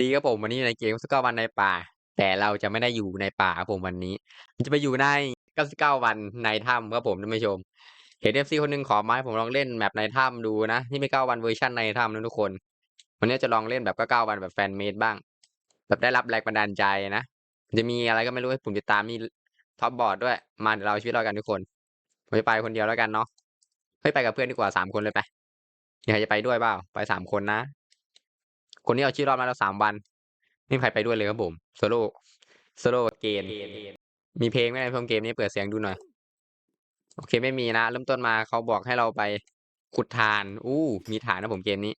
ดีครับผมวันนี้ในเกม99วันในป่า แต่เราจะไม่ได้อยู่ในป่าครับผมวันนี้มันจะไปอยู่ใน99วันในถ้ำครับผมท่านผู้ชม เห็น FC คนหนึงขอมาให้ผมลองเล่นแมปในถ้ำดูนะนี่ไม่9วันเวอร์ชันในถ้ำนะทุกคน วันนี้จะลองเล่นแบบ99วันแบบแฟนเมดบ้าง แบบได้รับแรงบันดาลใจนะจะมีอะไรก็ไม่รู้ให้ผมติดตามมีท็อปบอร์ดด้วยมาเดี๋ยวเราชีวิตเรากันทุกคนผมจะไปคนเดียวแล้วกันเนาะเฮ้ยไปกับเพื่อนดีกว่าสามคนเลยไปมีใครจะไปด้วยเปล่าไปสามคนนะ คนนี้เอาชีวิตรอดมาแล้วสามวันไม่มีใครไปด้วยเลยครับผมโซโล่โซโล่เกนมีเพลงไหมในเพลงเกมนี้เปิดเสียงดูหน่อย โอเคไม่มีนะ เริ่มต้นมาเขาบอกให้เราไปขุดฐาน อู้มีฐานนะผมเกมนี้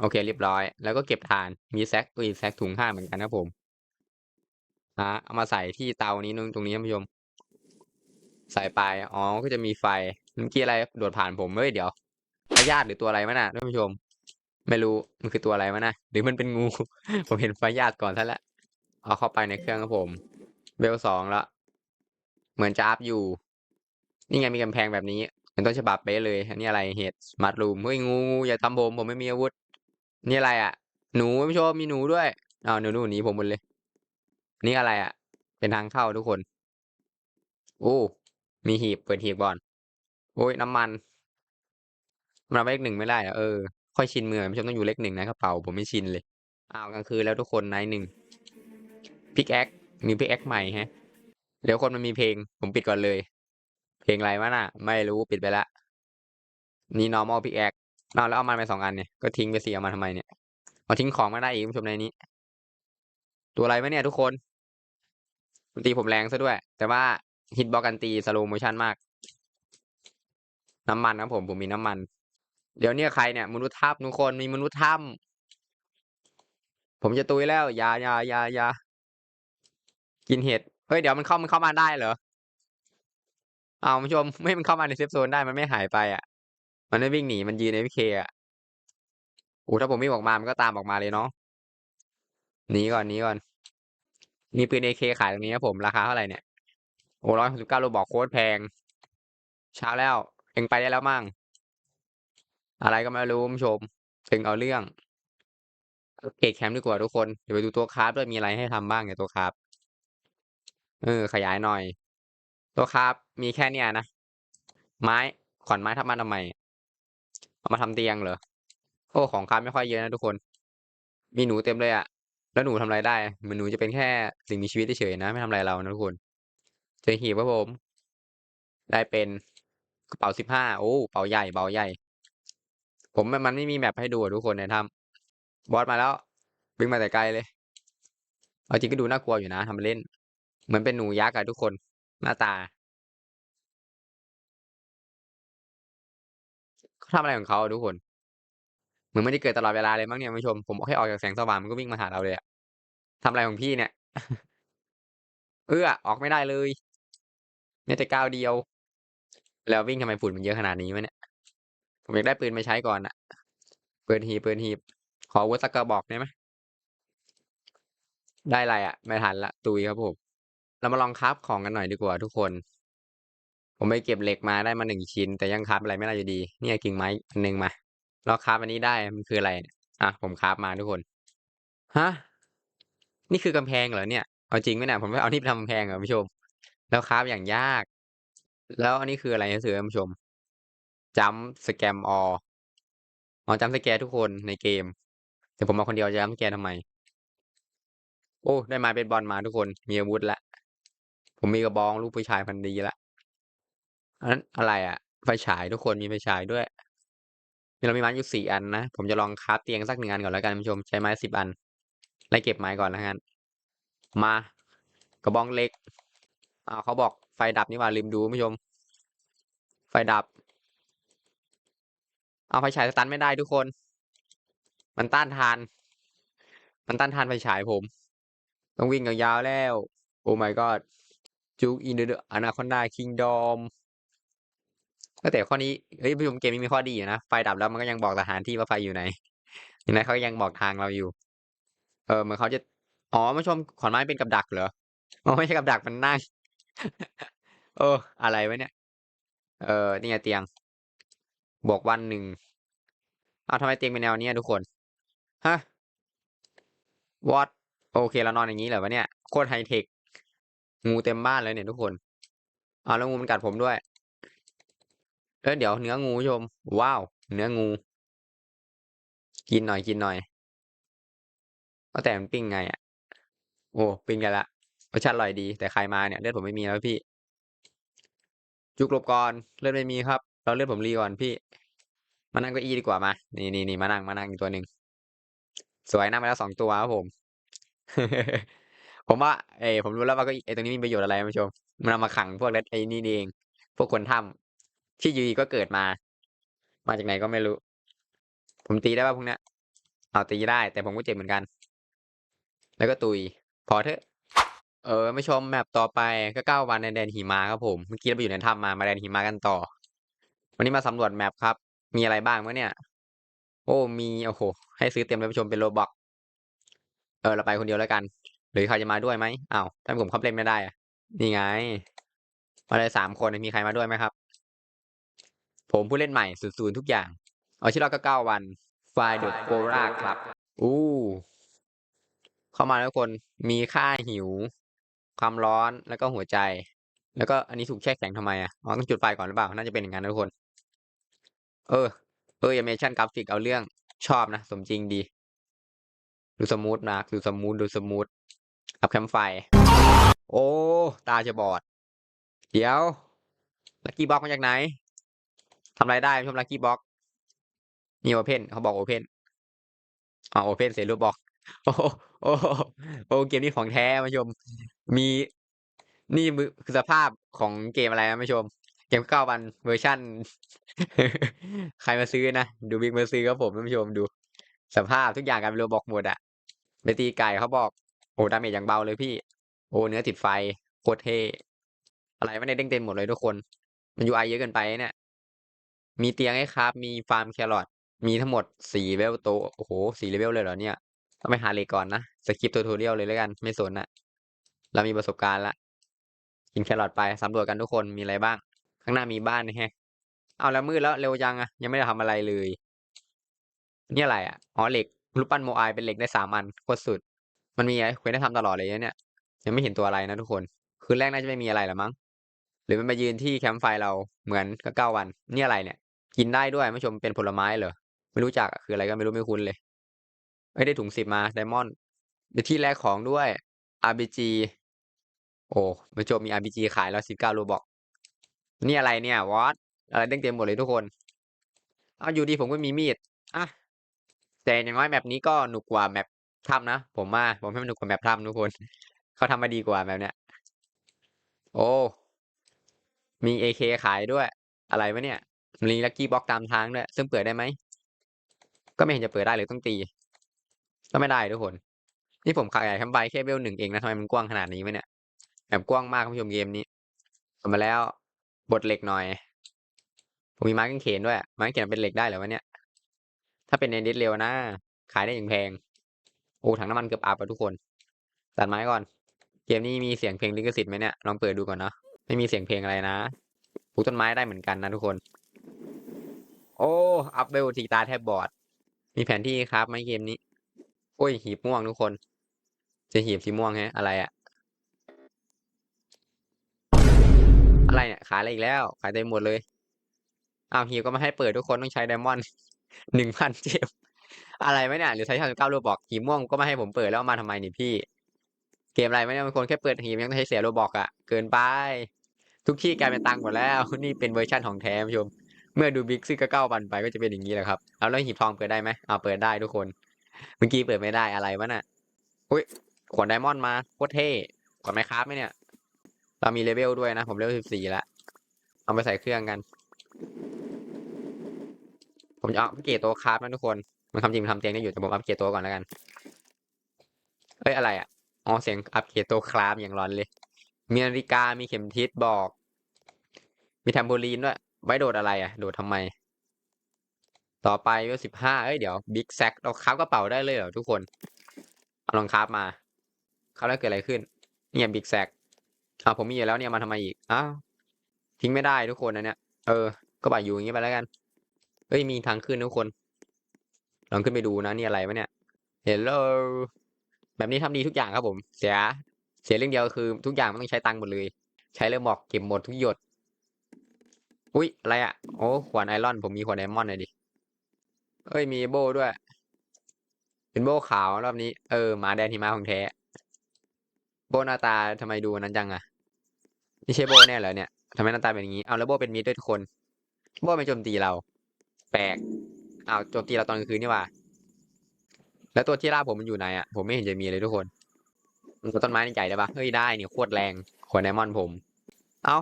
โอเคเรียบร้อย แล้วก็เก็บฐาน มีแซกอุ้ยแซกถุงห้าเหมือนกันนะผมอะเอามาใส่ที่เตานี้นึงตรงนี้ท่านผู้ชม ใส่ไป อ๋อ ก็จะมีไฟเมื่อกี้อะไรโดดผ่านผมเฮ้ยเดี๋ยวพยาธิหรือตัวอะไรวะน่ะท่านผู้ชม ไม่รู้มันคือตัวอะไรวะนะ หรือมันเป็นงู ผมเห็นไฟญาติก่อนซะแล้วเอาเข้าไปในเครื่องครับผมเบลสองแล้วเหมือนจะอัพอยู่ นี่ไงมีกำแพงแบบนี้เป็นต้นฉบับเป๊ะเลย อันนี้อะไรเห็ดสมาร์รูมเฮ้ยงูงูอย่าทำผมผมไม่มีอาวุธ นี่อะไรอะ หนูท่านผู้ชมมีหนูด้วยอ้าวหนูหนูหนีผมหมดเลย นี่อะไรอะ เป็นทางเข้าทุกคนโอ้มีหีบเปิดหีบก่อนโอ้ยน้ำมันมันเอาไปเลขหนึ่งไม่ได้เออ ค่อยชินมือท่านผู้ชมต้องอยู่เลขหนึ่งนะกระเป๋าผมไม่ชินเลยอ้าวกลางคืนแล้วทุกคนนท์หนึ่งพิกแอคมีพิกแอคใหม่ฮะเดี๋ยวคนมันมีเพลง ผมปิดก่อนเลย เพลงอะไรวะน่ะ ไม่รู้ปิดไปละนี่ normal pickaxe เอาแล้วเอามันไปสองอันเนี่ย ก็ทิ้งไปสิเอามาทำไมเนี่ยเอาทิ้งของมาได้อีกคุณผู้ชมในนี้ ตัวอะไรวะเนี่ยทุกคนตีผมแรงซะด้วย แต่ว่าฮิตบอกกันตีสโลโมชันมาก น้ำมันครับผมผมมีน้ำมัน เดี๋ยวเนี่ยใครเนี่ยมนุษย์ถ้ำทุกคนมีมนุษย์ถ้ำผมจะตุยแล้วยายายายากินเห็ดเฮ้ยเดี๋ยวมันเข้ามันเข้ามาได้เหรอเอาผู้ชมไม่มันเข้ามาในเซฟโซนได้มันไม่หายไปอะ มันไม่วิ่งหนีมันยืนในพีเคอะโอ้ถ้าผมวิ่ออกมามันก็ตามออกมาเลยเนาะหนีก่อนหนีก่อน มีปืนเอเคขายตรงนี้ครับผมราคาเท่าไหร่เนี่ยโอ้ร้อยหกสิบเก้าโลบอกโคตรแพง เช้าแล้วเองไปได้แล้วมั่ง อะไรก็ไม่รู้คุณผู้ชมถึงเอาเรื่องเกตแคมป์ดีกว่าทุกคนเดี๋ยวไปดูตัวคราฟด้วยมีอะไรให้ทำบ้างเนี่ยตัวคราฟเออ ขยายหน่อย ตัวคราฟมีแค่เนี้ยนะไม้ขอนไม้ทับมาทำไมเอามาทำเตียงเหรอโอ้ของคราฟไม่ค่อยเยอะนะทุกคน มีหนูเต็มเลยอะแล้วหนูทำอะไรได้มันหนูจะเป็นแค่สิ่งมีชีวิตเฉยๆนะ ไม่ทำอะไรเรานะทุกคนเจอหีบครับผม ได้เป็นกระเป๋าสิบห้าโอ้เป๋าใหญ่เป๋าใหญ่ ผมมันไม่มีแมปให้ดูทุกคนในถ้ำบอสมาแล้ววิ่งมาแต่ไกลเลย เอาจริงก็ดูน่ากลัวอยู่นะทำเล่น เหมือนเป็นหนูยักษ์อะทุกคน หน้าตาเขาทำอะไรของเขาทุกคน เหมือนไมันจะเกิดตลอดเวลาเลยมั้งเนี่ยผู้ชม ผมแค่ออกจากแสงสว่างมันก็วิ่งมาหาเราเลยอะทำอะไรของพี่เนี่ย เอื้อออกไม่ได้เลยเนี่ยแต่ก้าวเดียว แล้ววิ่งทำไมฝุ่นมันเยอะขนาดนี้วะเนี่ย ผมอยากได้ปืนมาใช้ก่อนอะปืนหีปืนหีขอวุธสักกระบอกได้ไหมได้ไรอะไม่ทันละตุยครับผม เรามาลองคราฟของกันหน่อยดีกว่าทุกคน ผมไปเก็บเหล็กมาได้มาหนึ่งชิ้น แต่ยังคราฟอะไรไม่ได้อยู่ดี เนี่ยกิ่งไม้อันหนึ่งมาเราคราฟอันนี้ได้มันคืออะไรอะผมคราฟมาทุกคนฮะนี่คือกำแพงเหรอเนี่ยเอาจริงไหมเนี่ยผมไม่เอานี่ไปทำกำแพงเหรอผู้ชม แล้วคราฟอย่างยาก แล้วอันนี้คืออะไรนะเสือผู้ชม จัมสแกมอออ๋อจัมสแกทุกคนในเกม แต่ผมมาคนเดียวจะจัมสแกทำไม โอ้ ได้ไมาเป็นบอลมาทุกคน มีอาวุธละ ผมมีกระบองลูกผู้ชายพันดีละอันนั้นอะไรอะไฟฉายทุกคนมีไฟฉายด้วยมีเรามีไม้อยู่สี่อันนะ ผมจะลองคราฟเตียงสักหนึ่งอันก่อนแล้วกันคุณผู้ชมใช้ไม้สิบอันไล่เก็บไม้ก่อนแล้วกันมา กระบองเล็กอ้าเขาบอกไฟดับนี่ว่าลืมดูคุณผู้ชม ไฟดับ เอาไฟฉายสตันไม่ได้ทุกคน มันต้านทาน มันต้านทานไฟฉายผม ต้องวิ่งยาวๆแล้ว โอ้ my god จูอินเดออนาคอนดาคิงดอมก็แต่ข้อนี้เฮ้ยผู้ชมเกมนี้มีข้อดีอยู่นะ ไฟดับแล้วมันก็ยังบอกสถานที่ว่าไฟอยู่ไหนย่างนั้นเขายังบอกทางเราอยู่ เออเหมือนเขาจะ อ๋อผู้ชมขอนไม้เป็นกับดักเหรออ๋อไม่ใช่กับดักมันนั่ง เออ อะไรวะเนี่ย เออนี่ไงเตียง บวกวันหนึ่งเอาทำไมเตียงเป็นแนวนี้ทุกคน ฮะวอตโอเคเรานอนอย่างนี้เหรอวะเนี่ยโคตรไฮเทค งูเต็มบ้านเลยเนี่ยทุกคนเอาแล้วงูมันกัดผมด้วยเออเดี๋ยวเนื้องูผู้ชม ว้าว เนื้องู กินหน่อยกินหน่อยว่าแต่มันปิ้งไงอะ โอ้ปิ้งกันละรสชาติอร่อยดี แต่ใครมาเนี่ยเลือดผมไม่มีแล้วพี่ จุกลบก่อนเลือดไม่มีครับ เราเลือดผมรีก่อนพี่ มานั่งเก้าอี้ดีกว่ามา นี่นี่นี่มานั่งมานั่งอีกตัวหนึ่งสวยนั่งไปแล้วสองตัวครับผม ผมว่า เออผมรู้แล้วว่าก็ไอตรงนี้มีประโยชน์อะไรคุณผู้ชม มันเอามาขังพวกเล็ดไอ้นี่เอง พวกคนถ้ำที่อยูดีก็เกิดมา มาจากไหนก็ไม่รู้ ผมตีได้ป่ะพวกเนี้ยเอาตีได้ แต่ผมก็เจ็บเหมือนกัน แล้วก็ตุย พอเถอะ เออไม่ชมแมปต่อไปก็เก้าวันในแดนหิมะครับผม เมื่อกี้เราไปอยู่ในถ้ำมามาแดนหิมะกันต่อ วันนี้มาสำรวจแมปครับ มีอะไรบ้างวะเนี่ย โอ้ มี โอ้โห ให้ซื้อเต็มเลยผู้ชมเป็นโลบอก เออ เราไปคนเดียวแล้วกัน หรือใครจะมาด้วยไหมอ้าวถ้าผมเข้าเล่นไม่ได้อะนี่ไง มาเลยสามคนมีใครมาด้วยไหมครับ ผมผู้เล่นใหม่ศูนย์ทุกอย่าง เอาชื่อเราก็เก้าวัน ไฟเดอะโกราครับ อู้ เข้ามาแล้วทุกคน มีค่าหิว ความร้อน แล้วก็หัวใจ แล้วก็อันนี้ถูกแช่แข็งทำไมอะอ๋อต้องจุดไฟก่อนหรือเปล่า น่าจะเป็นอย่างนั้นทุกคน เออเออแอนิเมชันกราฟิกเอาเรื่องชอบนะ สมจริงดี ดูสมูทนะดูสมูทดูสมูทอัพแคมไฟ โอ้ ตาจะบอด เดี๋ยวลักกี้บ็อกมาจากไหนทำไรได้ชมลักกี้บ็อกมีโอเพนเขาบอกโอเพนอ๋อโอเพนเสร็จรูปบอก โอ้โหโอ้โหโอ้เกมนี้ของแท้มาชม มี นี่มือคือสภาพของเกมอะไรนะมาชม เกมเก้าวันเวอร์ชั่น ใครมาซื้อนะ ดูบิ๊กมาซื้อครับผมท่านผู้ชมดู สภาพทุกอย่างการเป็นโรบอกหมดอะไปตีไก่เขาบอก โอ้ดาเมจอย่างเบาเลยพี่ โอ้เนื้อติดไฟโคตรเท่อะไรไม่ได้เด้งเต็มหมดเลยทุกคน มันยูไอเยอะเกินไปเนี่ยมีเตียงให้ครับ มีฟาร์มแครอทมีทั้งหมดสี่เลเวลโตโอ้โหสี่เลเวลเลยเหรอเนี่ยต้องไปหาเลยก่อนนะสกิปตัวทูเรียลเลยแล้วกัน ไม่สนนะเรามีประสบการณ์ละ กินแครอทไปสำรวจกันทุกคนมีอะไรบ้าง ข้างหน้ามีบ้านนะฮะ เอาแล้วมืดแล้วเร็วจังอะยังไม่ได้ทำอะไรเลย นี่อะไรอะอ๋อเหล็กรูปปั้นโมไอเป็นเหล็กได้สามอันโคตรสุด มันมีอะไรเควสให้ทำตลอดเลยเนี่ย ยังไม่เห็นตัวอะไรนะทุกคน คืนแรกน่าจะไม่มีอะไรหรอมั้ง หรือมันมายืนที่แคมป์ไฟเราเหมือนก็เก้าวัน นี่อะไรเนี่ย กินได้ด้วยไม่ชมเป็นผลไม้เหรอ ไม่รู้จักคืออะไรก็ไม่รู้ไม่คุ้นเลยเอ้ยได้ถุงสิบมาไดมอนด์เดี๋ยวที่แรกของด้วย RBG โอ้ไม่ชมมี RBG ขายแล้วสิบเก้าโลบอก นี่อะไรเนี่ยวอตอะไรเด้งเต็มหมดเลยทุกคน เอาอยู่ดีผมก็มีมีด อะ แต่อย่างน้อยแมปนี้ก็หนุกกว่าแมปถ้ำนะ ผมว่าผมให้มันหนุกกว่าแมปถ้ำทุกคน เขาทำมาดีกว่าแบบเนี้ย โอ้ มี AK ขายด้วย อะไรวะเนี่ยมีลักกี้บ็อกตามทางด้วย ซึ่งเปิดได้ไหม ก็ไม่เห็นจะเปิดได้เลยต้องตี ก็ไม่ได้ทุกคน นี่ผมขายแคมไบแค่เวลหนึ่งเองนะทำไมมันกว้างขนาดนี้วะเนี่ย แบบกว้างมากคุณผู้ชมเกมนี้กลับมาแล้ว บทเหล็กหน่อย ผมมีไม้กางเขนด้วยไม้กางเขนเป็นเหล็กได้เหรอวะเนี่ย ถ้าเป็นในดิสเร็วนะ ขายได้อย่างแพง โอ้ถังน้ำมันเกือบอับอะทุกคน ตัดไม้ก่อน เกมนี้มีเสียงเพลงลิขสิทธิ์ไหมเนี่ยลองเปิดดูก่อนเนาะไม่มีเสียงเพลงอะไรนะปลูกต้นไม้ได้เหมือนกันนะทุกคน โอ้อัพเวลทีตาแทบบอด มีแผนที่ครับไหมเกมนี้ โอ้ยหีบม่วงทุกคน จะหีบสีม่วงฮะอะไรอะ อะไรเนี่ย ขายอะไรอีกแล้ว ขายเต็มหมดเลย อ้าวหีบก็มาให้เปิดทุกคนต้องใช้ไดมอนด์หนึ่งพันเจมอะไรไหมเนี่ยหรือใช้ทางเก้าโลบอกหีบม่วงก็ไม่ให้ผมเปิดแล้วมาทำไมนี่พี่ เกมอะไรไม่เนี่ยบางคนแค่เปิดหีบยังต้องใช้เสียโลบอกอะเกินไป ทุกที่กลายเป็นตังหมดแล้ว นี่เป็นเวอร์ชั่นของแท้ผู้ชม เมื่อดูบิ๊กซี่ก็เก้าวันไปก็จะเป็นอย่างนี้แหละครับเอาแล้วหีบทองเปิดได้ไหมเอาเปิดได้ทุกคน เมื่อกี้เปิดไม่ได้อะไรวะน่ะอุ้ยขวดไดมอนด์มาโคตรเท่ขวดไมครับไหมเนี่ย เรามีเลเวลด้วยนะ ผมเลเวลสิบสี่แล้วเอาไปใส่เครื่องกัน ผมจะเอาอัปเกรดตัวคาราฟนะทุกคน มันทำจริงมันทำเตียงได้อยู่แต่ผมอัปเกรดตัวก่อนแล้วกันเอ้ยอะไรอะอ๋อเสียงอัปเกรดตัวคราฟอย่างร้อนเลย มีนาฬิกามีเข็มทิศบอก มีแทมโบลีนด้วยไว้โดดอะไรอะ โดดทำไม ต่อไปเวลสิบห้าเอ้ยเดี๋ยวบิ๊กแซกเราคราฟกระเป๋าได้เลยเหรอทุกคนเอาลองคราฟมาคราแล้วเกิดอะไรขึ้นเนี่ยบิ๊กแซก อ้าผมมีอยู่แล้วเนี่ยมาทำไมอีกอ้าวทิ้งไม่ได้ทุกคนนะเนี่ยเออ ก็บ่ายอยู่อย่างนี้ไปแล้วกันเอ้ยมีทางขึ้นทุกคน ลองขึ้นไปดูนะนี่อะไรวะเนี่ย Hello แบบนี้ทำดีทุกอย่างครับผม เสีย เสียเรื่องเดียวคือ ทุกอย่างมันต้องใช้ตังค์หมดเลย ใช้เริ่มบอกเก็บหมดทุกหยด อุ้ยอะไรอะโอ้ขวานไอรอน ผมมีขวานไดมอนด์เลยดิเอ้ยมีโบด้วย เป็นโบขาวรอบนี้ เออหมาแดนหิมะของแท้ โบหน้าตาทำไมดูนั้นจังอะ นี่ใช่โบแน่เหรอเนี่ยทำไมหน้าตาเป็นอย่างนี้เอาแล้วโบเป็นมิตรด้วยทุกคน โบไม่โจมตีเรา แปลกเอาโจมตีเราตอนกลางคืนนี่ว่า แล้วตัวที่ล่าผมมันอยู่ไหนอะผมไม่เห็นจะมีเลยทุกคน มันต้นไม้ใหญ่ได้ปะเฮ้ยได้นี่โคตรแรงขวานไดมอนผม เอ้า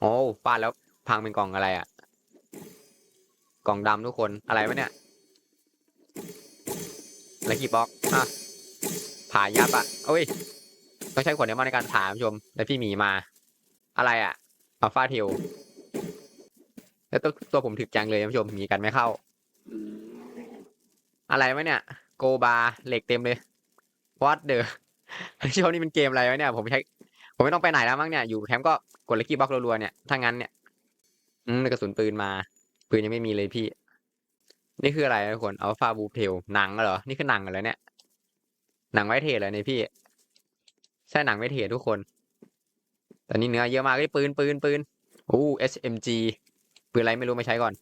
โอ้ฟาดแล้วพังเป็นกล่องอะไรอะกล่องดำทุกคนอะไรวะเนี่ยแล้วกี่บล็อกอะผ่ายับอะโอ้ย ต้องใช้ขวดไดมอนในการผ่าคุณผู้ชมแล้วพี่หมีมา อะไรอะอัลฟาเทลแล้วตัวตัวผมถึกจังเลยคุณผู้ชมหมีกันไม่เข้า อะไรวะเนี่ย โกบาเหล็กเต็มเลย what the ช่วงนี้เป็นเกมอะไรวะเนี่ย ผมใช้ ผมไม่ต้องไปไหนแล้วมั้งเนี่ย อยู่แคมป์ก็กดลกกี้บล็อกรัวๆเนี่ย ถ้างั้นเนี่ย อืมกระสุนปืนมา ปืนยังไม่มีเลยพี่ นี่คืออะไรทุกคน อัลฟาบูเทลหนังเหรอ นี่คือหนังเหรอเนี่ย หนังไวเทจเหรอเนี่ยพี่ ช่หนังไวเทจทุกคนแต่นี่เนื้อเยอะมากเลยปืนปืนปืนโอ้ SMG ปืนอะไรไม่รู้มาใช้ก่อน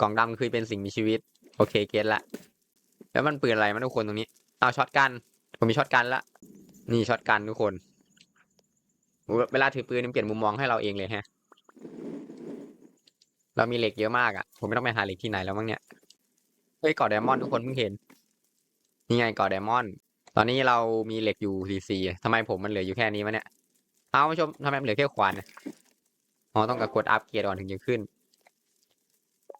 กล่องดำคือเป็นสิ่งมีชีวิต โอเคเก็ตละ แล้วมันปืนอะไรมันทุกคนตรงนี้เอาช็อตกัน ผมมีช็อตกันละ นี่ช็อตกันทุกคน เวลาถือปืนมันเปลี่ยนมุมมองให้เราเองเลยฮะ เรามีเหล็กเยอะมากอะ่ะ ผมไม่ต้องไปหาเหล็กที่ไหนแล้วมั้งเนี่ย เฮ้ยกาะไดมอนด์ทุกคนเพิ่งเห็น นี่ไงกาะไดมอนด์ ตอนนี้เรามีเหล็กอยู่สี่สี่ทำไมผมมันเหลืออยู่แค่นี้วะเนี่ย เอาผู้ชมทำไมมันเหลือแค่ขวานเนี่ยอ๋อต้องกดอัพเกียร์ก่อนถึงจะขึ้น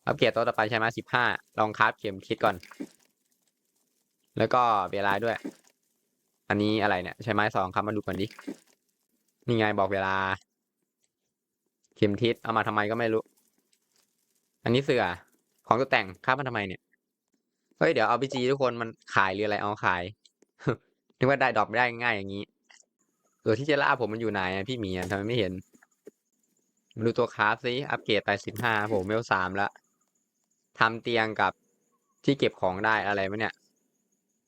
อัพเกียร์ตัวต่อไปใช่ไหมสิบห้าลองคราฟเข็มทิศก่อน แล้วก็เวลาด้วย อันนี้อะไรเนี่ย ใช้ไม้สองครับมาดูก่อนดิ นี่ไงบอกเวลา เข็มทิศเอามาทำไมก็ไม่รู้ อันนี้เสือของตัวแต่งครับมันทำไมเนี่ย เฮ้ยเดี๋ยวเอาพีจีทุกคนมันขายหรืออะไรเอาขาย นึกว่าได้ดรอปได้ง่ายอย่างนี้ ตัวที่จะล่าผมมันอยู่ไหนอะพี่หมีอะทำไมไม่เห็นมาดูตัวคราฟซิอัปเกรดไปสิบห้าผมเวลสามแล้วทำเตียงกับที่เก็บของได้อะไรวะเนี่ย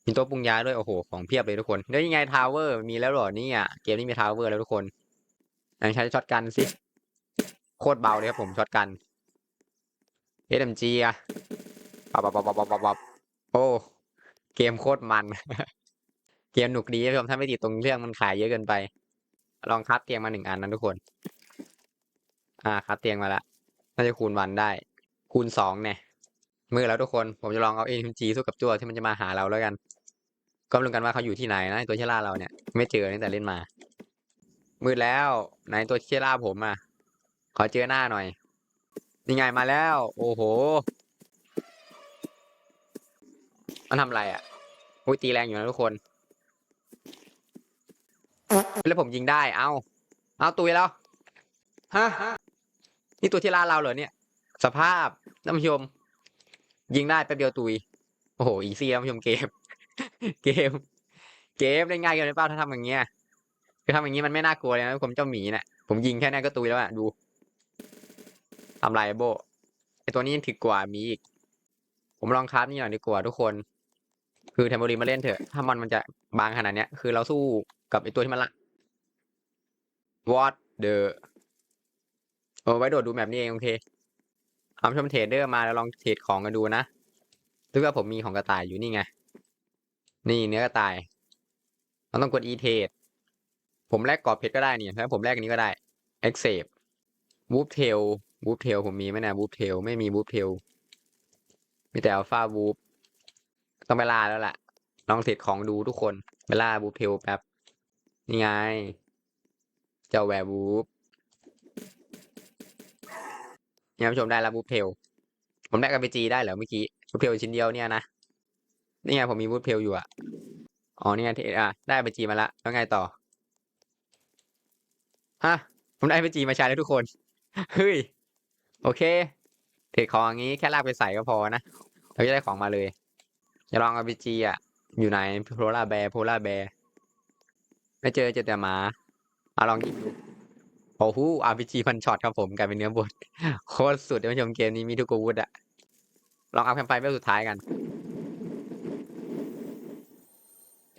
มีโต๊ะปรุงยาด้วยโอ้โหของเพียบเลยทุกคนแล้วยังไงทาวเวอร์มีแล้วเหรอเนี่ยเกมนี้มีทาวเวอร์แล้วทุกคนไหนใช้ช็อตกันสิโคตรเบาเลยครับผมช็อตกัน SMG อะปับปับปับปับปับปับโอ้เกมโคตรมัน เกมหนุกดีครับผมถ้าไม่ติดตรงเรื่องมันขายเยอะเกินไป ลองคัดเตียงมาหนึ่งอันนะทุกคน อ่าคัดเตียงมาละน่าจะคูณวันได้ คูณสองเนี่ยมือแล้วทุกคน ผมจะลองเอา SMG สู้กับจั่วที่มันจะมาหาเราแล้วกัน ก็รู้กันว่าเขาอยู่ที่ไหนนะตัวเชล่าเราเนี่ย ไม่เจอตั้งแต่เล่นมา มืดแล้วไหนตัวเชล่าผมอะ ขอเจอหน้าหน่อยนี่ไงมาแล้ว โอ้โห มันทำอะไรอะอุ้ยตีแรงอยู่นะทุกคน แล้วผมยิงได้ เอาเอาตุยแล้ว ฮะ นี่ตัวที่ล่าเราเหรอเนี่ย สภาพนผู้ชม ยิงได้แป๊บเดียวตุย โอ้โห อีซี่นผู้ชมเกม เกม เกมได้ง่ายเกินไปเปล่าถ้าทำอย่างเงี้ย คือทำอย่างงี้มันไม่น่ากลัวเลยนะผมเจ้าหมีเนี่ยผมยิงแค่นั้นก็ตุยแล้วอะดูทำไรโบไอตัวนี้ยังถึกกว่ามีอีก ผมลองคราฟนี่หน่อยดีกว่าทุกคน คือเทมโบรีมาเล่นเถอะ ถ้ามันมันจะบางขนาดเนี้ย คือเราสู้กับไอตัวที่มันละ what the โอ้ไว้โดดดูแบบนี้เอง โอเคเอาชมเทรดเดอร์มาแล้วลองเทรดของกันดูนะหรือว่าผมมีของกระต่ายอยู่นี่ไง นี่เนื้อกระต่ายเราต้องกด e เทรดผมแลกกรอบเพชรก็ได้นี่ถ้าผมแลกอันนี้ก็ได้ accept วูฟเทลวูฟเทลผมมีไหมนะวูฟเทลไม่มีวูฟเทลมีแต่อัลฟาวูฟต้องไปล่าแล้วล่ะ ลองเทรดของดูทุกคน ไปล่าวูฟเทลแป๊บนี่ไง เจ้าแวร์วูฟเนี่ยผู้ชมได้แล้ววูฟเทลผมได้กับไปจีได้เหรอเมื่อกี้วูฟเทลชิ้นเดียวเนี่ยนะนี่ไงผมมีวูฟเทลอยู่อะอ๋อนี่ไงเทอะได้ไปจีมาละแล้วไงต่อฮะผมได้ไปจีมาใช้แล้วทุกคนเฮ้ยโอเคเทรดของอย่างนี้แค่ลากไปใส่ก็พอนะเราจะได้ของมาเลยจะลองเอาไปจีอะอยู่ไหนโพล่าแบร์โพล่าแบร์ไม่เจอเจอแต่หมา เอาลองยิงดูโอ้โห RPG พันช็อตครับผมกลายเป็นเนื้อบดโคตรสุดท่านผู้ชมเกมนี้มีทุกอาวุธอะลองเอาแคมไฟเวลสุดท้ายกัน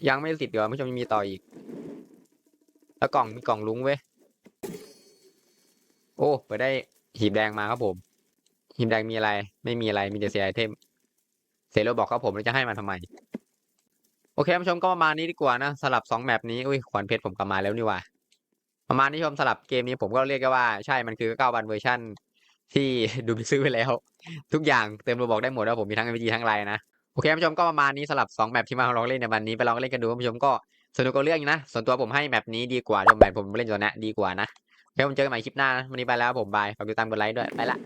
ยังไม่ติดเดี๋ยวผู้ชมยังมีต่ออีก แล้วกล่องมีกล่องลุงเว้ย โอ้เปิดได้หีบแดงมาครับผมหีบแดงมีอะไร ไม่มีอะไรมีแต่เสียไอเทมเสียโลบอกครับผมแล้วจะให้มันทำไม โอเคท่านผู้ชมก็ประมาณนี้ดีกว่านะสลับสองแมปนี้อุ้ยขวานเพชรผมกลับมาแล้วนี่ว่า ประมาณนี้ชมสลับเกมนี้ผมก็เรียกได้ว่าใช่มันคือเก้าวันเวอร์ชั่นที่ดูไปซื้อไปแล้ว ทุกอย่างเต็มระบอกได้หมดแล้วผมมีทั้ง MVG ทั้งไลน์นะโอเคผู้ชมก็ประมาณนี้สลับ2แมปที่มาลองเล่นในวันนี้ไปลองเล่นกันดูผู้ชมก็สนุกกับเรื่องนะ ส่วนตัวผมให้แมปนี้ดีกว่าชมแมปผมเล่นตัวนี้ดีกว่านะโอเคผมเจอกันใหม่คลิปหน้านะวันนี้ไปแล้วผมบายฝากติดตามกดไลค์ด้วยไปละ